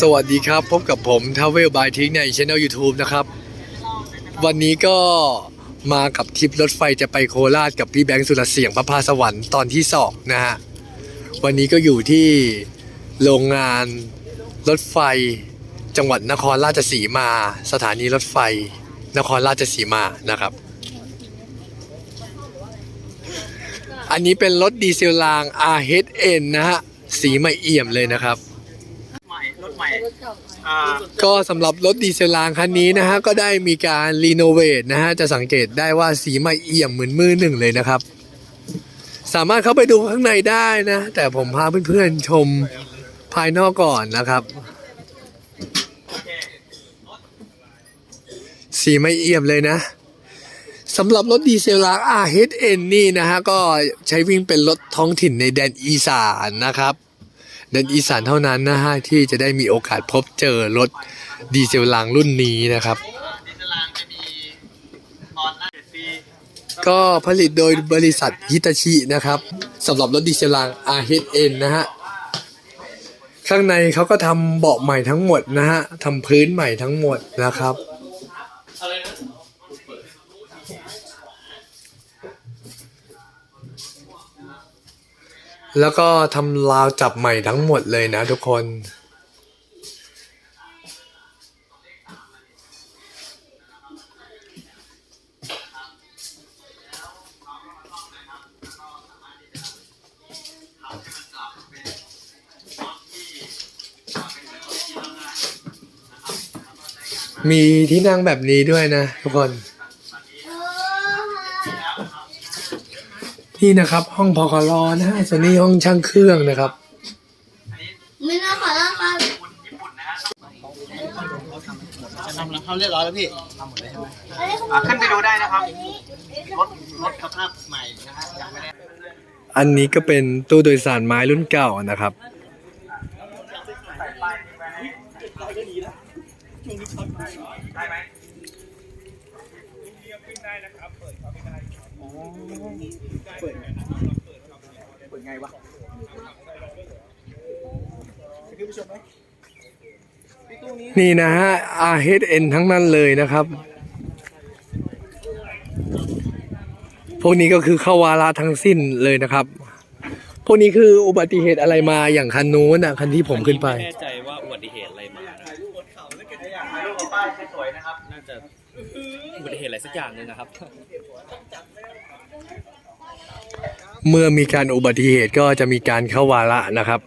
สวัสดีครับ พบกับผมท a เวลบายทิกในช่ anel YouTube นะครับ วันนี้ก็มากับทริปรถไฟจะไปโคราชกับพี่แบงค์สุรเสียงพระพาสวรรค์ตอนที่สองนะฮะ วันนี้ก็อยู่ที่โรงงานรถไฟจังหวัดนครราชสีมา สถานีรถไฟ นครราชสีมานะครับ อันนี้เป็นรถดีเซลราง RHN นะฮะ สีไม่เอี่ยมเลยนะครับ ม่อ่าก็สำหรับรถดีเซลรางคันนี้นะฮะก็ได้มีการรีโนเวทนะฮะจะสังเกตได้ว่าสีใหม่เอี่ยมเหมือนมือหนึ่งเลยนะครับ สามารถเข้าไปดูข้างในได้นะ แต่ผมพาเพื่อนๆชมภายนอกก่อนนะครับ สีไม่เอี่ยมเลยนะสำหรับรถดีเซลราง RHN นี่นะฮะก็ใช้วิ่งเป็นรถท้องถิ่นในแดนอีสานนะครับ แดนอีสานเท่านั้นนะฮะที่จะได้มีโอกาสพบเจอรถดีเซลรางรุ่นนี้นะครับ ก็ผลิตโดยบริษัทฮิตาชินะครับสำหรับรถดีเซลราง RHN นะฮะข้างในเขาก็ทำเบาะใหม่ทั้งหมดนะฮะทำพื้นใหม่ทั้งหมดนะครับ แล้วก็ทำราวจับใหม่ทั้งหมดเลยนะทุกคนมีที่นั่งแบบนี้ด้วยนะทุกคน นี่นะครับ ห้องพอคลอนะฮะส่วนนี้ห้องช่างเครื่องนะครับไม่น่าขอแล้วครับจะทำแล้วเขาเรียบร้อยแล้วพี่ทำหมดเลยใช่ไหมอันนี้อ่าขึ้นไปดูได้นะครับรถรถสภาพใหม่นะฮะยังไม่ได้อันนี้ก็เป็นตู้โดยสารไม้รุ่นเก่านะครับ ได้ไหม เปิดไงวะพี่ผู้ชมไหมพี่ตู้นี้นี่นะฮะ RHN ทั้งนั้นเลยนะครับ พวกนี้ก็คือเข้าวาระทั้งสิ้นเลยนะครับ พวกนี้คืออุบัติเหตุอะไรมาอย่างคันนู้นอะคันที่ผมขึ้นไป ไม่แน่ใจว่าอุบัติเหตุอะไรมานะถ่ายรูปกับป้ายสวยๆนะครับน่าจะอุบัติเหตุอะไรสักอย่างหนึ่งนะครับ เมื่อมีการอุบัติเหตุก็จะมีการเข้าวาระนะครับ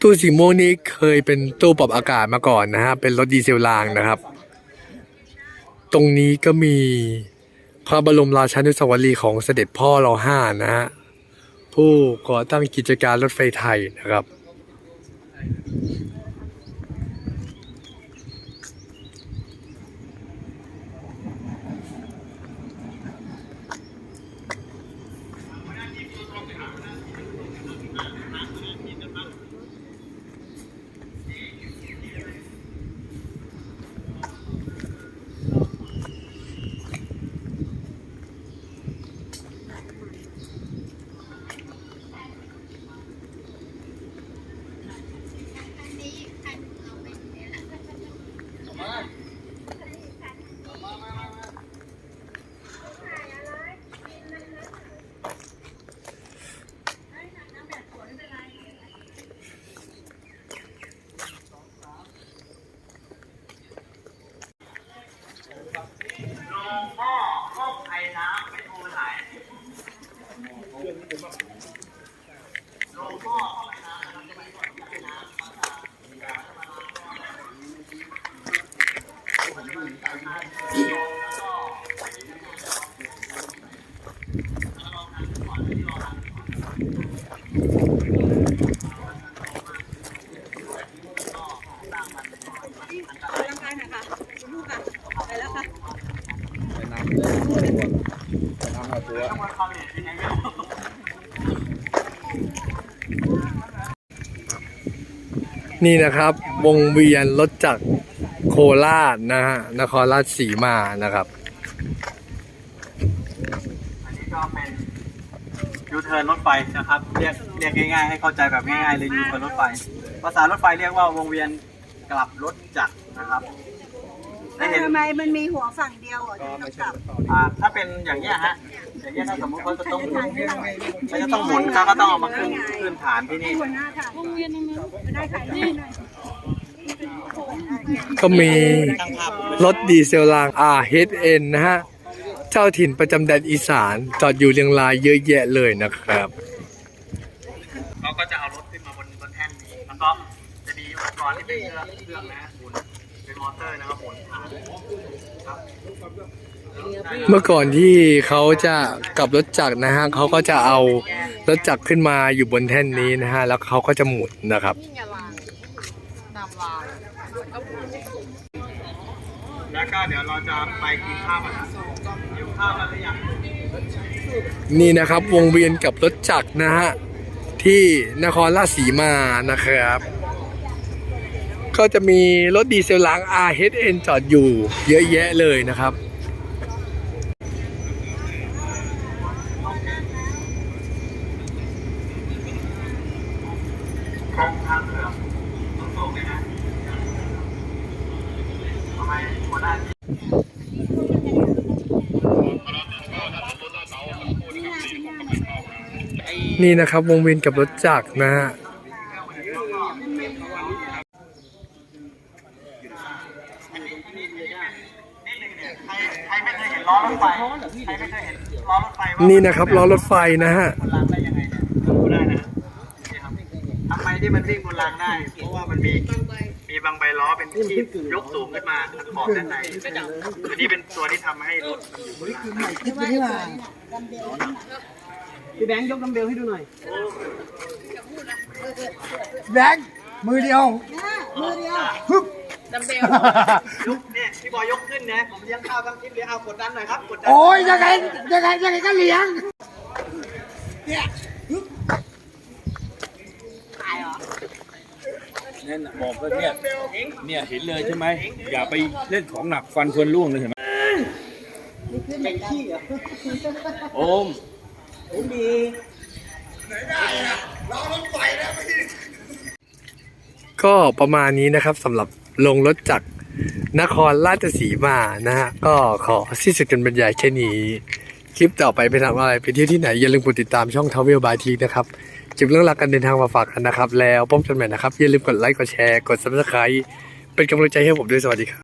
ตู้สีม่วงนี้เคยเป็นตู้ปรับอากาศมาก่อนนะฮะเป็นรถดีเซลรางนะครับ ตรงนี้ก็มีพระบรมราชานุสาวรีย์ของเสด็จพ่อรอห้านะฮะผู้ก่อตั้งกิจการรถไฟไทยนะครับ พ่อห้องไอ้น้ำไม่โทรไหนลงพ่อห้องไอ้น้ำนะครับจะไปก่อนไอ้น้ำ ร่างกายหน่อยค่ะคุณลูกค่ะ ไปแล้วค่ะ ต้องมาตัวนี่นะครับ วงเวียนรถจากรโคราชนะฮะนครราชสีมานะครับอันนี้ก็เป็นยูเทิทิร์นรถไฟนะครับ เรียกเรียกง่ายๆให้เข้าใจแบบง่ายๆเลยยูเทิร์นรถไฟ ภาษารถไฟเรียกว่าวงเวียนกลับรถจักรนะครับ ได้แต่เห็นทำไมมันมีหัวฝั่งเดียวเหรอที่ต้องกลับอ่าถ้าเป็นอย่างนี้ยฮะอย่างนี้ยถ้าสมมติเขาจะต้องหมุนเขาจะต้องหมุนเขาก็ต้องเอามาขึ้นขึ้นฐานที่นี่หัวหน้าค่ะวงเวียนนึงได้ค่ะได้หน่อยก็มีรถดีเซลราง RHN นะฮะ เจ้าถิ่นประจำแดนอีสาน จอดอยู่เรียงรายเยอะแยะเลยนะครับเขาก็จะเอารถขึ้นมาบนบนแท่นนี้แล้วก็จะมีอุปกรณ์ที่เป็นเครื่องเครื่องนะหมุนเป็นม อเตอร์นะครับหมุนฐานครับเมื่อก่อนที่เขาจะกลับรถจักรนะฮะเขาก็จะเอารถจักรขึ้นมาอยู่บนแท่นนี้นะฮะแล้วเขาก็จะหมุนนะครับแล้วก็เดี๋ยวเราจะไปกินข้าวกันนะหิวข้าวกันหรือยังนี่นะครับวงเวียนกับรถจักรนะฮะที่นครราชสีมานะครับ ก็จะมีรถดีเซลล้าง RHN จอดอยู่เยอะแยะเลยนะครับ นี่นะครับวงเวียนกับรถจักรนะฮะ รใครไม่เคยเห็นล้อรถไฟใครไม่เคยเห็นล้อรถไฟว่านี่นะครับล้อรถไฟนะฮะ บนรางได้ยังไงเนี่ยดูได้นะนี่ครับทำไมที่มันวิ่งบนรางได้ เพราะว่ามันมีมีบางใบล้อเป็นที่ยกสูงขึ้นมาขอบด้านในอันนี้เป็นตัวที่ทำให้รถมันอยู่บนรางได้พี่แบงค์ยกดัมเบลให้ดูหน่อย แบงค์มือเดียวย กเนี่ยพี่บอยยกขึ้นนะผมเลี้ยงข้าวทั้งคลิปเลยเอากดดันหน่อยครับกดดันโอ้ยยังไงยังไงยังไงก็เลี้ยงนั่นน่ะบอกว่าเนี่ยเนี่ยเห็นเลยใช่ไหมอย่าไปเล่นของหนักฟันเฟือนร่วงเลยเห็นไหมโอมก็ประมาณนี้นะครับสำหรับ ลงรถจากนครราชสีมานะฮะก็ขอสิ้นสุดกันบรรยายแค่นี้คลิปต่อไปไปทำอะไรไปเที่ยวที่ไหน อย่าลืมกดติดตามช่องทาวเวลบายทีนะครับเก็บเรื่องราวการเดินทางมาฝากกันนะครับ แล้วพบกันใหม่นะครับ อย่าลืมกดไลค์กดแชร์กด subscribe เป็นกำลังใจให้ผมด้วยสวัสดีครับ